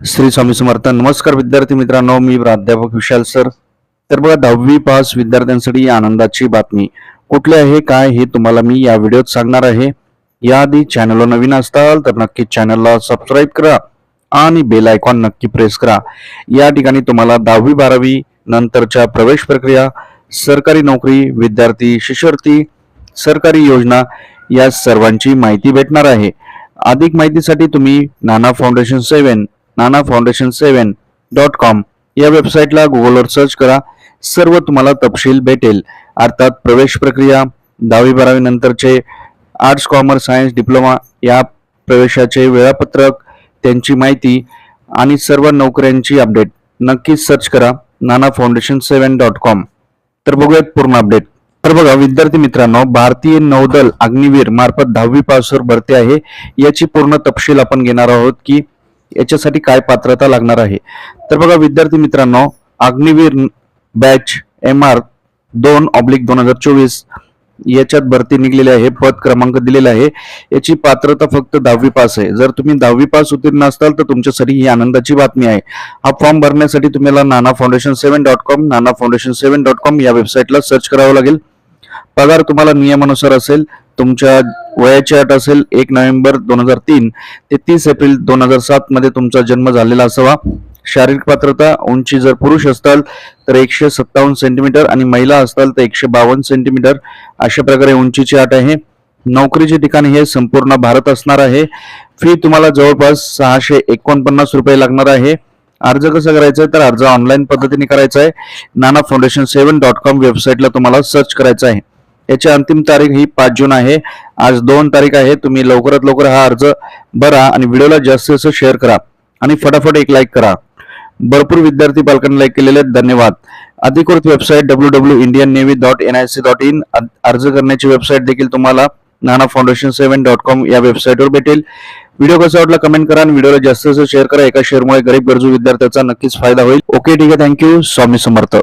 श्री स्वामी समर्थ नमस्कार विद्यार्थी मित्रांनो मी प्राध्यापक विशाल सर. तर बघा दहावी पास विद्यार्थ्यांसाठी आनंदाची बातमी. कुठले आहे काय हे तुम्हाला मी या व्हिडिओत सांगणार आहे. याआधी चॅनलला नवीन असताल तर नक्की चॅनलला सबस्क्राईब करा आणि बेल आयकॉन नक्की प्रेस करा. या ठिकाणी तुम्हाला दहावी बारावी नंतरच्या प्रवेश प्रक्रिया सरकारी नोकरी विद्यार्थी शिष्यवृत्ती सरकारी योजना या सर्वांची माहिती भेटणार आहे. अधिक माहितीसाठी तुम्ही Nana foundation seven Nana foundation seven dot com या वेबसाईटला गुगलवर सर्च करा. सर्व तुम्हाला तपशील भेटेल. अर्थात प्रवेश प्रक्रिया दहावी बारावी नंतरचे आर्ट्स कॉमर्स सायन्स डिप्लोमा या प्रवेशाचे वेळापत्रक त्यांची माहिती आणि सर्व नोकऱ्यांची अपडेट. नक्कीच सर्च करा Nana foundation seven dot com. तर बघूयात पूर्ण अपडेट. तर बघा विद्यार्थी मित्रांनो भारतीय नौदल अग्निवीर मार्फत दहावी पासवर भरती आहे. याची पूर्ण तपशील आपण घेणार आहोत की याच्यासाठी काय पात्रता लागणार आहे? तर बघा विद्यार्थी मित्रांनो अग्निवीर बॅच एम आर दोन ऑब्लिक दोन हजार चोवीस याच्यात भरती निघलेली आहे. पद क्रमांक दिलेला आहे. याची पात्रता फक्त दहावी पास आहे. जर तुम्ही दहावी पास उत्तीर्ण असाल तर तुमच्यासाठी ही आनंदाची बातमी आहे. हा फॉर्म भरण्यासाठी तुम्हाला Nana foundation seven dot com Nana foundation seven dot com या वेबसाईटला सर्च करावं लागेल. पगार तुम्हाला नियमानुसार असेल. तुमच्या वयाची अट असेल एक नोव्हेंबर दोन हजार तीन ते तीस एप्रिल दोन हजार सात मध्ये तुमचा जन्म झालेला असावा. शारीरिक पात्रता उंची जर पुरुष असताल तर एकशे सत्तावन्न सेंटीमीटर आणि महिला असताल तर एकशे बावन्न सेंटीमीटर अशा प्रकारे उंचीची अट आहे. नोकरीचे ठिकाण हे संपूर्ण भारत असणार आहे. फी तुम्हाला जवळपास सहाशे एकोणपन्नास रुपये लागणार आहे. अर्ज कसा करायचा आहे? तर अर्ज ऑनलाईन पद्धतीने करायचा आहे. Nana foundation seven dot com वेबसाईटला तुम्हाला सर्च करायचं आहे. याची अंतिम तारीख ही पाच जून आहे. आज दोन तारीख आहे. तुम्ही लवकरात लवकर हा अर्ज भरा आणि व्हिडिओला जास्तीत जास्त शेअर करा आणि फटाफट एक लाईक करा. भरपूर विद्यार्थी पालकांनी लाईक केलेले आहेत. धन्यवाद. अधिकृत website W W Indian navy dot N I C dot in अर्ज करण्याची वेबसाईट देखील तुम्हाला Nana foundation seven dot com या वेबसाईटवर भेटेल. व्हिडिओ कसा वाटला कमेंट करा आणि व्हिडिओला जास्तीत जास्त शेअर करा. एका शेअरमुळे गरीब गरजू विद्यार्थ्याचा नक्कीच फायदा होईल. ओके ठीक आहे. Thank you. स्वामी समर्थ.